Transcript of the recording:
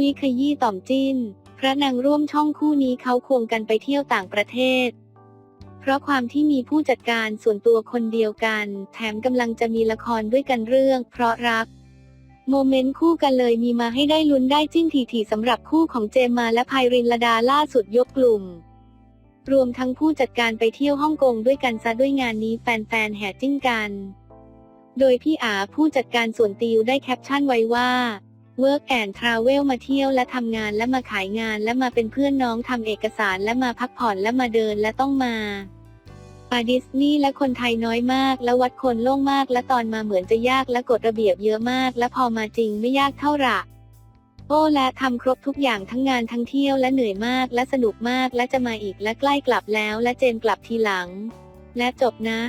อุ้ยขยี้ต่อมจิ้น พระนางร่วมช่องคู่นี้เขาควงกันไปเที่ยวต่างประเทศ เพราะความที่มีผู้จัดการส่วนตัวคนเดียวกัน แถมกำลังจะมีละครด้วยกันเรื่อง เพราะรัก โมเมนต์คู่กันเลยมีมาให้ได้ลุ้นได้จิ้นทีๆสำหรับคู่ของเจมมาและไพรินลดาล่าสุดยกกลุ่มรวมทั้งผู้จัดการไปเที่ยวฮ่องกงด้วยกันซะด้วยงานนี้แฟนๆแห่จิ้นกัน โดยพี่อาผู้จัดการส่วนติวได้แคปชั่นไว้ว่า Work and Travel มาเที่ยวและทำงานและมาขายงานและมาเป็นเพื่อนน้องทำเอกสารและมาพักผ่อนและมาเดินและต้องมาปาดิสนีย์และคนไทยน้อยมาก และวัดคนโล่งมาก และตอนมาเหมือนจะยากและกฎระเบียบเยอะมาก และพอมาจริงไม่ยากเท่าไหร่โอ้และทำครบทุกอย่างทั้งงานทั้งเที่ยวและเหนื่อยมาก และสนุกมากและจะมาอีกและใกล้กลับแล้ว และเจนกลับทีหลัง และจบนะ